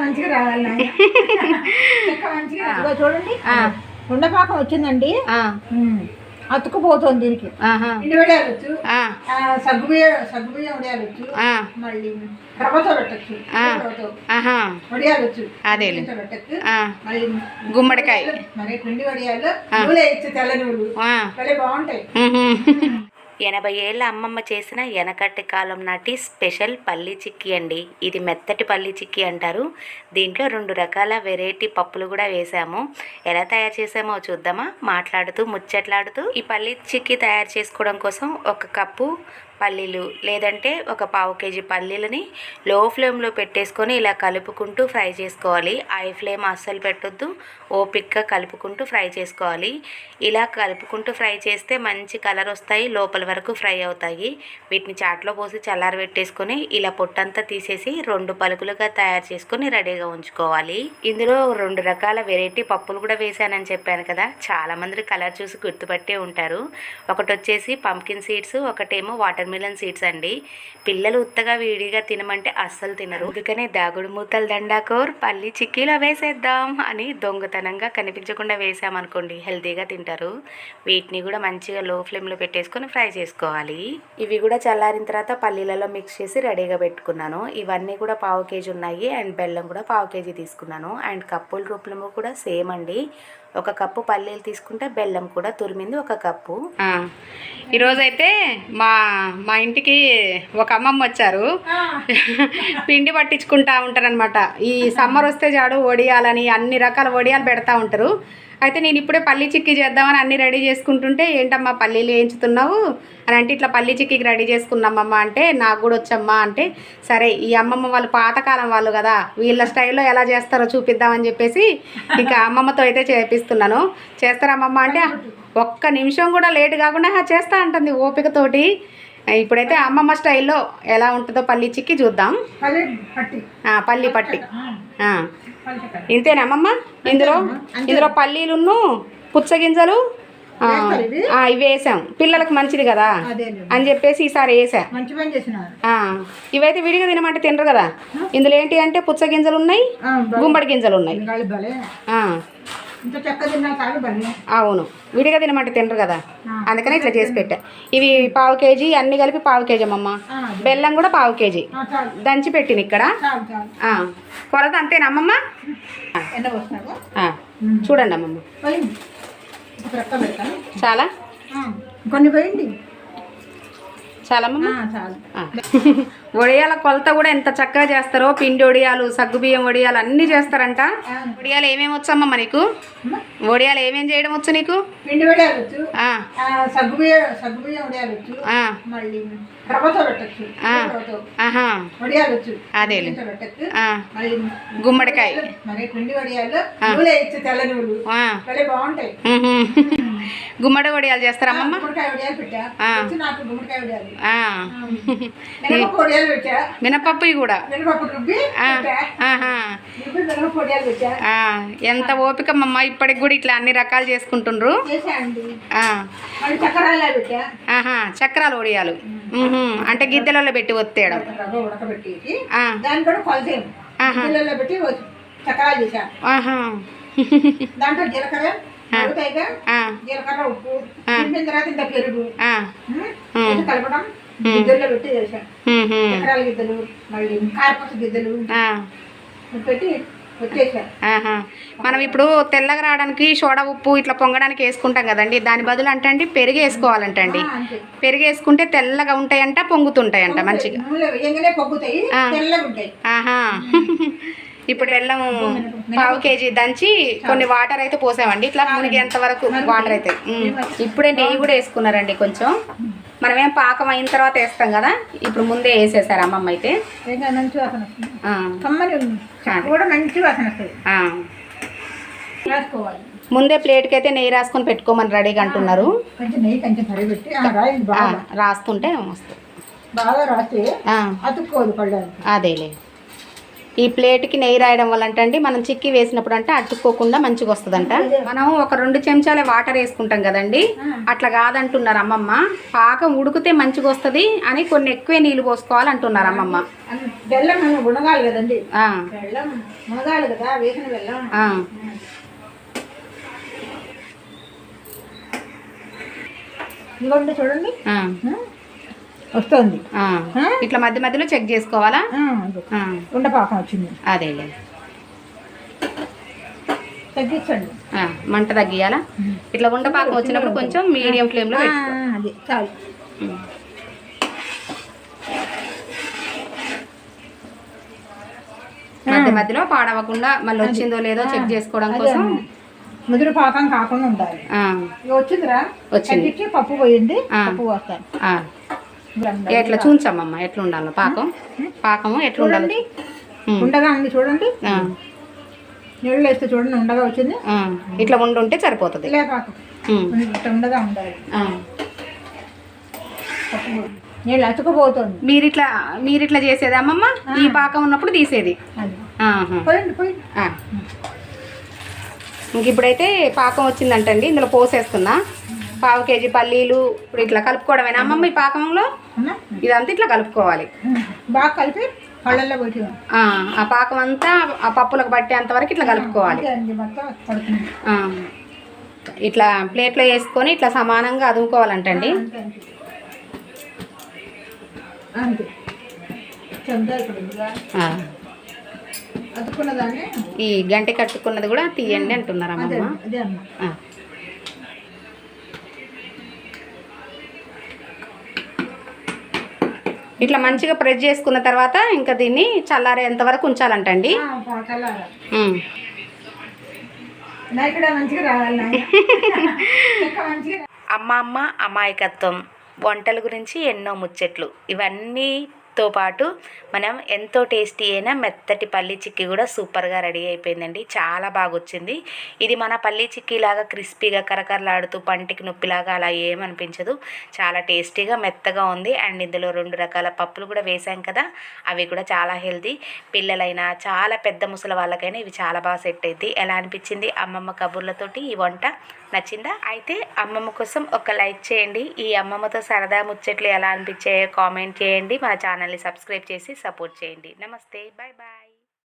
మంచిగా రావాలి నాయన. చెక్క మంచిగా ఇదిగో చూడండి. ఉండపాకం వచ్చిందండి. అతుక్కుపోతుంది దీనికి. ఆ, సగ్గుబియ్య మళ్ళీ రవ్వతో పెట్టచ్చు. పెట్టచ్చు. మళ్ళీ గుమ్మడికాయ. మరి పిండి వడియాలు. నూనె ఇచ్చు తెల్ల నూలు. ఆ. భలే బాగుంటాయి. ఎనభై ఏళ్ళ అమ్మమ్మ చేసిన వెనకటి కాలం నాటి స్పెషల్ పల్లీ చిక్కీ అండి. ఇది మెత్తటి పల్లీ చిక్కీ అంటారు. దీంట్లో రెండు రకాల వెరైటీ పప్పులు కూడా వేసాము. ఎలా తయారు చేసామో చూద్దామా? మాట్లాడుతూ ముచ్చట్లాడుతూ ఈ పల్లీ చిక్కీ తయారు చేసుకోవడం కోసం ఒక కప్పు పల్లీలు లేదంటే ఒక పావు కేజీ పల్లీలని లో ఫ్లేమ్లో పెట్టేసుకొని ఇలా కలుపుకుంటూ ఫ్రై చేసుకోవాలి. హై ఫ్లేమ్ అస్సలు పెట్టొద్దు. ఓపిక్గా కలుపుకుంటూ ఫ్రై చేసుకోవాలి. ఇలా కలుపుకుంటూ ఫ్రై చేస్తే మంచి కలర్ వస్తాయి లోపల వరకు ఫ్రై అవుతాయి. వీటిని చాట్లో పోసి చల్లారి పెట్టేసుకొని ఇలా పొట్టంతా తీసేసి రెండు పలుకులుగా తయారు చేసుకొని రెడీగా ఉంచుకోవాలి. ఇందులో రెండు రకాల వెరైటీ పప్పులు కూడా వేసానని చెప్పాను కదా. చాలా మంది కలర్ చూసి గుర్తుపట్టే ఉంటారు. ఒకటి వచ్చేసి పంకిన్ సీడ్స్ ఒకటేమో వాటర్ మిలన్ సీడ్స్ అండి. పిల్లలు ఉత్తగా వేడిగా తినమంటే అస్సలు తినరు. అందుకనే దాగుడు మూతలు దండాకోర్ పల్లి చిక్కీలో వేసేద్దాం అని దొంగతనంగా కనిపించకుండా వేసామనుకోండి హెల్తీగా తింటారు. వీటిని కూడా మంచిగా లో ఫ్లేమ్లో పెట్టేసుకొని ఫ్రై చేసుకోవాలి. ఇవి కూడా చల్లారిన తర్వాత పల్లీలలో మిక్స్ చేసి రెడీగా పెట్టుకున్నాను. ఇవన్నీ కూడా పావు కేజీ ఉన్నాయి అండ్ బెల్లం కూడా పావు కేజీ తీసుకున్నాను. అండ్ కప్పుల రూపంలో కూడా సేమ్ అండి. ఒక కప్పు పల్లీలు తీసుకుంటే బెల్లం కూడా తురిమింది ఒక కప్పు. ఈరోజైతే మా మా ఇంటికి ఒక అమ్మమ్మ వచ్చారు. పిండి పట్టించుకుంటా ఉంటారనమాట ఈ సమ్మర్ వస్తే జాడు వడియాలని అన్ని రకాల వడియాలు పెడతా ఉంటారు. అయితే నేను ఇప్పుడే పల్లి చిక్కీ చేద్దామని అన్ని రెడీ చేసుకుంటుంటే ఏంటమ్మా పల్లీలు వేయించుతున్నావు అని అంటే ఇట్లా పల్లి చిక్కీకి రెడీ చేసుకున్నామమ్మ అంటే నాకు కూడా వచ్చమ్మా అంటే సరే ఈ అమ్మమ్మ వాళ్ళు పాతకాలం వాళ్ళు కదా వీళ్ళ స్టైల్లో ఎలా చేస్తారో చూపిద్దామని చెప్పేసి ఇంకా అమ్మమ్మతో అయితే చేపిస్తున్నాను. చేస్తారా అమ్మమ్మ అంటే ఒక్క నిమిషం కూడా లేట్ కాకుండా "ఆ, చేస్తా అంటుంది ఓపికతోటి. ఇప్పుడైతే అమ్మమ్మ స్టైల్లో ఎలా ఉంటుందో పల్లి చిక్కి చూద్దాం. పల్లి పట్టి. పల్లి పట్టి. ఆ. పల్లి పట్టి ఇంతేనా అమ్మమ్మ ఇందులో ఇందులో పల్లీలును పుచ్చగింజలు ఇవి? వేసాం. పిల్లలకు మంచిది కదా అని చెప్పేసి ఈసారి వేసా. ఇవైతే విడిగా తినమంటే తినరు కదా. ఇందులో ఏంటి అంటే పుచ్చగింజలు ఉన్నాయి గుమ్మడి గింజలు ఉన్నాయి అవును. విడిగా తినమంటే తినరు కదా. అందుకని ఇట్లా చేసి పెట్టా. ఇవి పావు కేజీ అన్ని కలిపి పావు కేజీ అమ్మమ్మ. బెల్లం కూడా పావు కేజీ. దంచి పెట్టిన ఇక్కడ. కొలత అంతేనా అమ్మమ్మ? చూడండి అమ్మమ్మ. చాలా? కొన్ని పోయింది? చాలా అమ్మమ్మ ఆ, చాలు. ఆ. వడియాల కొలత కూడా ఎంత చక్కగా చేస్తారో పిండి వడియాలు సగ్గుబియ్యం వడియాలు అన్నీ చేస్తారంట. వడియాలు ఏమేమి వచ్చమ్మమ్మ నీకు? అమ్మ, వడియాలు ఏమేమి చేయడం వచ్చు నీకు? పిండి వడియాలు వచ్చు. సగ్గుబియ్య సగ్గుబియ్యం వడియాలు వచ్చు. మళ్ళీ మళ్ళీ గుమ్మడికాయ. మరి పిండి వడియాలు. తెల్ల బాగుంటాయి. గుమ్మడి వడియాలు చేస్తారా అమ్మమ్మ మినపప్పు కూడా? ఎంత ఓపికమ్మమ్మ ఇప్పటికి కూడా ఇట్లా అన్ని రకాలు చేసుకుంటుండ్రు? చక్రాలు వడియాలు. అంటే గిద్దెలలో పెట్టి ఒత్తేయడం. పెట్టి చక్రాలు ఆహా. దాంట్లో జీలకర్ర జీలకర్ర ఉప్పు. తింపిన తర్వాత ఇంత పెరుగు. ఆ, ఉమ్, ఇది కలపడం గిద్దెల్లో పెట్టి చేసా ఉహు. చక్రాల గిద్దెలు మళ్ళీ కారపూస గిద్దెలు. ఆ, పెట్టి వచ్చేసా ఆహా. మనం ఇప్పుడు తెల్లగా రావడానికి సోడా ఉప్పు ఇట్లా పొంగడానికి వేసుకుంటాం కదండి. దాని బదులు అంటే అండి పెరుగు వేసుకోవాలంటండి. పెరుగు వేసుకుంటే తెల్లగా ఉంటాయంట పొంగుతుంటాయంట మంచిగా. ఇప్పుడు బెల్లం పావు కేజీ దంచి కొన్ని వాటర్ అయితే పోసామండి. ఇట్లా మునిగేంత వరకు వాటర్ అయితే. ఇప్పుడే నెయ్యి కూడా వేసుకున్నారండి కొంచెం. మనమేం పాకం అయిన తర్వాత వేస్తాం కదా ఇప్పుడు ముందే వేసేసారు అమ్మమ్మ అయితే. ముందే ప్లేట్కి అయితే నెయ్యి రాసుకొని పెట్టుకోమని రెడీగా అంటున్నారు. రాస్తుంటే వస్తుంది. అదేలే. ఈ ప్లేట్కి నెయ్యి రాయడం వల్ల అంటే మనం చిక్కి వేసినప్పుడు అంటే అడ్డుకోకుండా మంచిగా వస్తుందంట. మనం ఒక రెండు చెంచాలే వాటర్ వేసుకుంటాం కదండి. అట్లా కాదంటున్నారు అమ్మమ్మ. పాకం ఉడికితే మంచిగా వస్తుంది అని కొన్ని ఎక్కువే నీళ్ళు పోసుకోవాలి అంటున్నారు అమ్మమ్మ. బెల్లం కదండి. బెల్లం కదా వేసిన బెల్లం. చూడండి. వస్తుంది. ఇట్లా మధ్య మధ్యలో చెక్ చేసుకోవాలా? అది. ఉండపాకం వచ్చింది. అదేలే తగ్గించండి. మంట తగ్గియాలా? ఇట్లా ఉండపాకం వచ్చినప్పుడు కొంచెం మీడియం ఫ్లేమ్లో అది చాలు. మధ్య మధ్యలో పాడవకుండా మళ్ళీ వచ్చిందో లేదో చెక్ చేసుకోవడం అదే కోసం. ముదురు పాకం కాకుండా ఉండాలి. వచ్చిందిరా? వచ్చింది. పప్పు పోయింది. పప్పు పోస్తాను. ఎట్లా చూంచమ్మమ్మ ఎట్లా ఉండాలి పాకం? పాకము ఎట్లా ఉండాలి. ఉండగా ఉంది చూడండి. నీళ్ళు వేస్తే చూడండి ఉండగా వచ్చింది. ఇట్లా ఉండి ఉంటే సరిపోతుంది. ఇట్లా ఉండగా ఉండాలి. నీళ్ళు అతుకుపోతుంది. మీరు ఇట్లా మీరు ఇట్లా చేసేది అమ్మమ్మ? ఈ పాకం ఉన్నప్పుడు తీసేది. ఇంక ఇప్పుడైతే పాకం వచ్చిందంటండి ఇందులో పోసేస్తున్నా. పావు కేజీ పల్లీలు ఇప్పుడు ఇట్లా కలుపుకోవడమేనా? అమ్మమ్మ ఈ పాకంలో? ఇదంతా ఇట్లా కలుపుకోవాలి. బాగా కలిపి పెట్టి ఆ, పాకం అంతా ఆ పప్పులకు పట్టేంత వరకు ఇట్లా కలుపుకోవాలి. ఇట్లా ప్లేట్లో వేసుకొని ఇట్లా సమానంగా దాన్ని ఈ గంటె కట్టుకున్నది కూడా తీయండి అంటున్నారు అమ్మమ్మ. ఇట్లా మంచిగా ప్రెస్ చేసుకున్న తర్వాత ఇంకా దీన్ని చల్లారేంత వరకు ఉంచాలంటండి. అమ్మ అమ్మ అమాయకత్వం. వంటల గురించి ఎన్నో ముచ్చట్లు. తో పాటు మనం ఎంతో టేస్టీ అయిన మెత్తటి పల్లీ చిక్కీ కూడా సూపర్గా రెడీ అయిపోయిందండి. చాలా బాగా వచ్చింది ఇది మన పల్లీ చిక్కీ లాగా క్రిస్పీగా కరకరలాడుతూ పంటికి నొప్పిలాగా అలా ఏమనిపించదు. చాలా టేస్టీగా మెత్తగా ఉంది. అండ్ ఇందులో రెండు రకాల పప్పులు కూడా వేసాం కదా అవి కూడా చాలా హెల్తీ. పిల్లలైనా చాలా పెద్ద ముసలి వాళ్ళకైనా ఇవి చాలా బాగా సెట్ అయింది ఎలా అనిపించింది? అమ్మమ్మ కబుర్లతోటి ఈ వంట నచ్చిందా? అయితే అమ్మమ్మ కోసం ఒక లైక్ చేయండి. ఈ అమ్మమ్మతో సరదా ముచ్చట్లు ఎలా అనిపించాయో కామెంట్ చేయండి. మన ఛానల్ని సబ్స్క్రైబ్ చేసి సపోర్ట్ చేయండి. నమస్తే. Bye bye